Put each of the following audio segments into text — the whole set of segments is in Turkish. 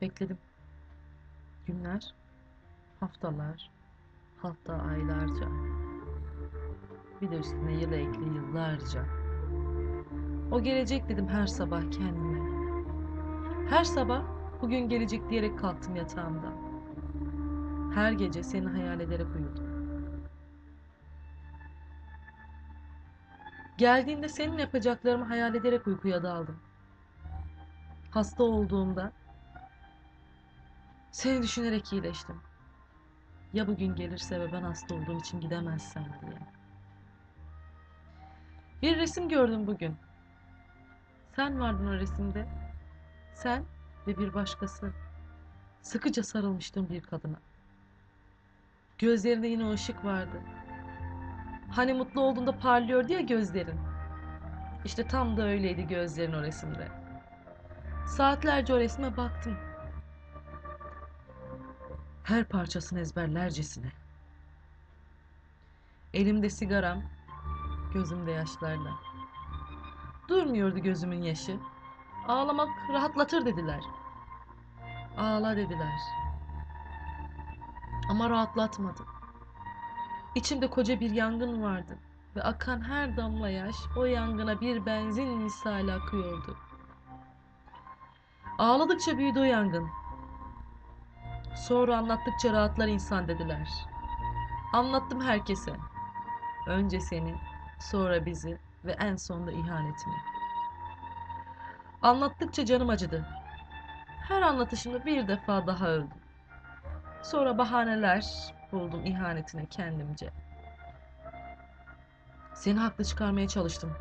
Bekledim. Günler, haftalar, hatta aylarca. Bir de üstüne yıl ekli yıllarca. O gelecek dedim her sabah kendime. Her sabah bugün gelecek diyerek kalktım yatağımdan. Her gece seni hayal ederek uyudum. Geldiğinde senin yapacaklarımı hayal ederek uykuya daldım. Hasta olduğumda seni düşünerek iyileştim. Ya bugün gelirse ve ben hasta olduğum için gidemezsem diye. Bir resim gördüm bugün. Sen vardın o resimde. Sen ve bir başkası. Sıkıca sarılmıştım bir kadına. Gözlerinde yine o ışık vardı. Hani mutlu olduğunda parlıyordu ya gözlerin. İşte tam da öyleydi gözlerin o resimde. Saatlerce o resme baktım. Her parçasını ezberlercesine. Elimde sigaram, gözümde yaşlarla. Durmuyordu gözümün yaşı. Ağlamak rahatlatır dediler. Ağla dediler. Ama rahatlatmadı. İçimde koca bir yangın vardı ve akan her damla yaş o yangına bir benzin misali akıyordu. Ağladıkça büyüdü o yangın. Sonra anlattıkça rahatlar insan dediler. Anlattım herkese. Önce seni, sonra bizi ve en sonunda ihanetini. Anlattıkça canım acıdı. Her anlatışımda bir defa daha öldüm. Sonra bahaneler buldum ihanetine kendimce. Seni haklı çıkarmaya çalıştım.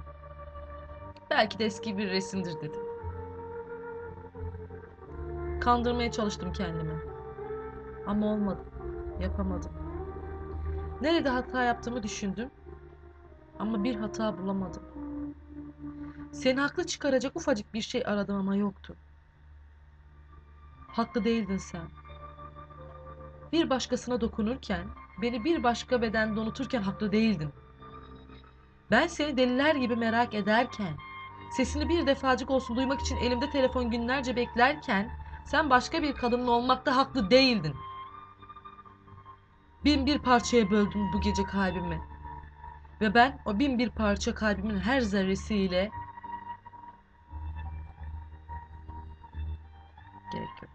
Belki de eski bir resimdir dedim. Kandırmaya çalıştım kendimi. Ama olmadı. Yapamadım. Nerede hata yaptığımı düşündüm. Ama bir hata bulamadım. Seni haklı çıkaracak ufacık bir şey aradım ama yoktu. Haklı değildin sen. Bir başkasına dokunurken, beni bir başka bedende unuturken haklı değildin. Ben seni deliler gibi merak ederken, sesini bir defacık olsun duymak için elimde telefon günlerce beklerken, sen başka bir kadının olmakta haklı değildin bin bir parçaya böldüm bu gece kalbimi. Ve ben o bin bir parça kalbimin her zerresiyle gerek yok.